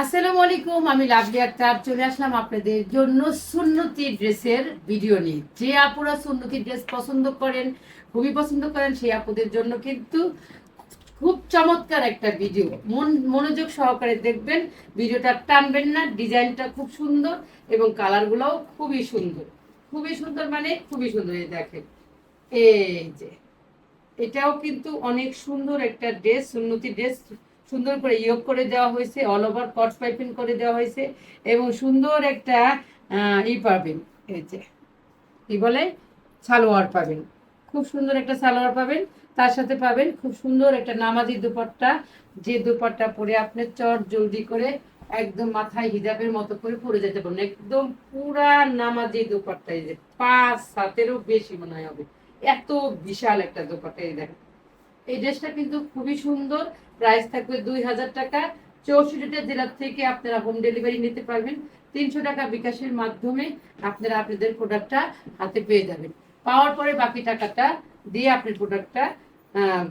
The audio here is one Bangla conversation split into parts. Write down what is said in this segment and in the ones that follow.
আসসালামু আলাইকুম, আমি লাভলি আক্তার। চলে আসলাম আপনাদের জন্য সুন্নতি ড্রেসের ভিডিও নিয়ে। যে আপুরা সুন্নতি ড্রেস পছন্দ করেন, খুবই পছন্দ করেন, সেই আপুদের জন্য কিন্তু খুব চমৎকার একটা ভিডিও। মন, মনোযোগ সহকারে দেখবেন, ভিডিওটা টানবেন না, ডিজাইনটা খুব সুন্দর এবং কালারগুলোও খুবই সুন্দর। খুবই সুন্দর মানে খুবই সুন্দর, এই দেখেন। এই যে, এটাও কিন্তু অনেক সুন্দর একটা ড্রেস, সুন্নতি ড্রেস। সুন্দর করে ইয়োগ করে দেওয়া হয়েছে অল ওভার কট পাইপিং করে দেওয়া হয়েছে, এবং সুন্দর একটা ই পাবেন, এই যে, কি বলে? সালোয়ার পাবেন। খুব সুন্দর একটা সালোয়ার পাবেন, তার সাথে পাবেন খুব সুন্দর একটা নামাজি দুপাট্টা, যে দুপাট্টা পরে আপনি চট জলদি করে একদম মাথায় হিজাবের মতো করে পরে যেতে পারবেন। একদম পুরা নামাজি দুপাট্টা, এই যে, পাঁচ সাতেরও বেশি মনে হবে। এত বিশাল একটা দোপাট্টা, এই দেখেন। এই ড্রেসটা কিন্তু খুবই সুন্দর। প্রাইস থাকবে দুই হাজার টাকা। চৌষট্টিটা জেলার থেকে আপনারা হোম ডেলিভারি নিতে পারবেন। তিনশো টাকা বিকাশের মাধ্যমে আপনারা আপনাদের প্রোডাক্টটা হাতে পেয়ে যাবেন। পাওয়ার পরে বাকি টাকাটা দিয়ে আপনি প্রোডাক্টটা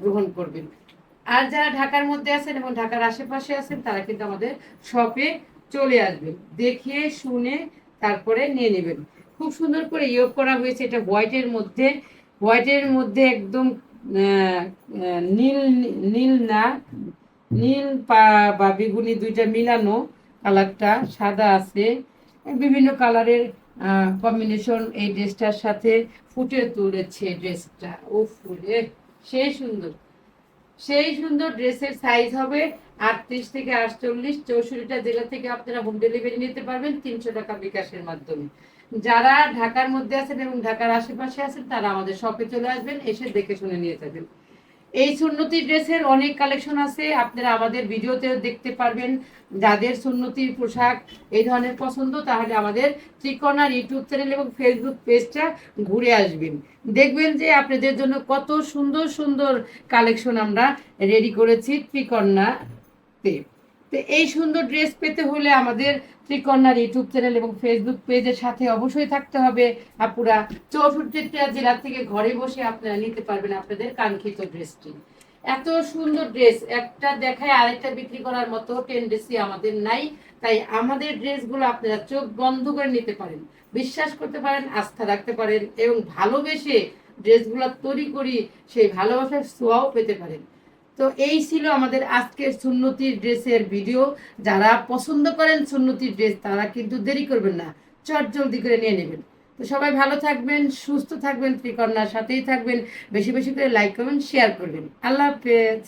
গ্রহণ করবেন। আর যারা ঢাকার মধ্যে আছেন এবং ঢাকার আশেপাশে আছেন, তারা কিন্তু আমাদের শপে চলে আসবেন। দেখে, শুনে তারপরে নিয়ে নেবেন। খুব সুন্দর করে ইয়োগ করা হয়েছে এটা হোয়াইটের মধ্যে। হোয়াইটের মধ্যে একদম নীল নীল না, নীল বা বেগুনি দুইটা মিলানো কালারটা, সাদা আছে। বিভিন্ন কালারের কম্বিনেশন এই ড্রেসটার সাথে ফুটে তুলেছে ড্রেসটা। ও ফুলে সেই সুন্দর। সেই সুন্দর ড্রেসের সাইজ হবে আটত্রিশ থেকে আটচল্লিশ। চৌষট্টিটা জেলা থেকে আপনারা হোম ডেলিভারি নিতে পারবেন তিনশো টাকা বিকাশের মাধ্যমে। যারা ঢাকার মধ্যে আছেন এবং ঢাকার আশেপাশে আছেন, তারা আমাদের শপে চলে আসবেন, এসে দেখে শুনে নিয়ে যাবেন। এই সুন্নতি ড্রেসের অনেক কালেকশন আছে, আপনারা আমাদের ভিডিওতেও দেখতে পারবেন। যাদের সুন্নতির পোশাক এই ধরনের পছন্দ, তাহলে আমাদের ত্রিকোণার ইউটিউব চ্যানেল এবং ফেসবুক পেজটা ঘুরে আসবেন। দেখবেন যে আপনাদের জন্য কত সুন্দর সুন্দর কালেকশন আমরা রেডি করেছি ত্রিকন্যাতে তো এই সুন্দর ড্রেস পেতে হলে আমাদের ত্রিকন্যার ইউটিউব চ্যানেল এবং ফেসবুক পেজের সাথে অবশ্যই থাকতে হবে। আপুরা, চৌষট্টিটা জেলা থেকে ঘরে বসে আপনারা নিতে পারবেন আপনাদের কাঙ্ক্ষিত ড্রেসটি এত সুন্দর ড্রেস একটা দেখায় আরেকটা বিক্রি করার মতো টেন্ডেন্সি আমাদের নাই, তাই আমাদের ড্রেসগুলো আপনারা চোখ বন্ধ করে নিতে পারেন, বিশ্বাস করতে পারেন, আস্থা রাখতে পারেন এবং ভালোবেসে ড্রেসগুলো তৈরি করি, সেই ভালোবাসার ছোঁয়াও পেতে পারেন। তো এই ছিল আমাদের আজকের সুন্নতির ড্রেসের ভিডিও। যারা পছন্দ করেন সুন্নতির ড্রেস, তারা কিন্তু দেরি করবেন না। চট জলদি করে নিয়ে নেবেন। তো সবাই ভালো থাকবেন, সুস্থ থাকবেন, ত্রিকন্যার সাথেই থাকবেন। বেশি বেশি করে লাইক করবেন শেয়ার করবেন। আল্লাহ হাফেজ।